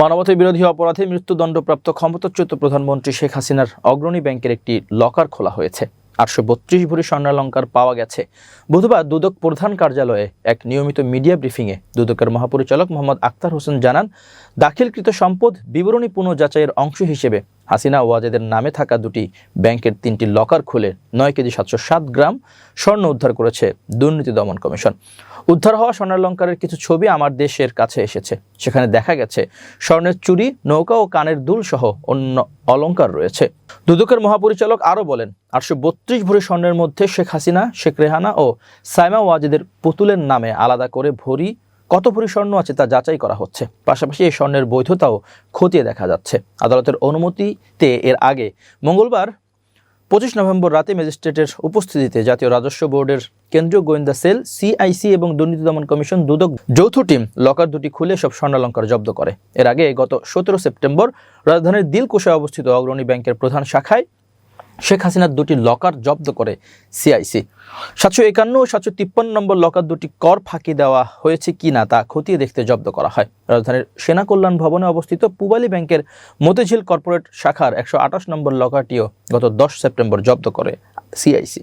মানবতা বিরোধী অপরাধে মৃত্যুদণ্ডপ্রাপ্ত ক্ষমতাচ্যুত প্রধানমন্ত্রী শেখ হাসিনার অগ্রণী ব্যাংকের একটি লকার খোলা হয়েছে। আটশো বত্রিশ ভরি স্বর্ণালঙ্কার পাওয়া গেছে। বুধবার দুদক প্রধান কার্যালয়ে এক নিয়মিত মিডিয়া ব্রিফিংয়ে দুদকের মহাপরিচালক মোহাম্মদ আক্তার হোসেন জানান, দাখিলকৃত সম্পদ বিবরণী পুনঃযাচাইয়ের অংশ হিসেবে হাসিনা ওয়াজেদের নামে থাকা দুটি ব্যাংকের তিনটি লকার খুলে নয় কেজি সাতশো সাত গ্রাম স্বর্ণ উদ্ধার করেছে দুর্নীতি দমন কমিশন। উদ্ধার হওয়া স্বর্ণালঙ্কারের কিছু ছবি আমার দেশের কাছে এসেছে। সেখানে দেখা গেছে, স্বর্ণের চুড়ি নৌকা ও কানের দুল সহ অন্য অলঙ্কার রয়েছে। দুদকের মহাপরিচালক আরও বলেন, আটশো বত্রিশ ভরি স্বর্ণের মধ্যে শেখ হাসিনা, শেখ রেহানা ও সাইমা ওয়াজেদের পুতুলের নামে আলাদা করে ভরি কত ভরি স্বর্ণ আছে তা যাচাই করা হচ্ছে। পাশাপাশি এই স্বর্ণের বৈধতাও খতিয়ে দেখা যাচ্ছে। আদালতের অনুমতিতে এর আগে মঙ্গলবার পঁচিশ নভেম্বর রাতে ম্যাজিস্ট্রেটের উপস্থিতিতে জাতীয় রাজস্ব বোর্ডের কেন্দ্রীয় গোয়েন্দা সেল, সিআইসি এবং দুর্নীতি দমন কমিশন দুদক যৌথ টিম লকার দুটি খুলে সব স্বর্ণালঙ্কার জব্দ করে। এর আগে গত সতেরো সেপ্টেম্বর রাজধানীর দিলকুশায় অবস্থিত অগ্রণী ব্যাংকের প্রধান শাখায় শেখ হাসিনার দুটি লকার জব্দ করে সিআইসি। সাতশো একান্ন ও সাতশো তিপ্পান্ন নম্বর লকার দুটি কর ফাঁকি দেওয়া হয়েছে কি না তা খতিয়ে দেখতে জব্দ করা হয়। রাজধানীর সেনা কল্যাণ ভবনে অবস্থিত পুবালী ব্যাংকের মতিঝিল কর্পোরেট শাখার একশো আঠাশ নম্বর লকারটিও গত দশ সেপ্টেম্বর জব্দ করে সিআইসি।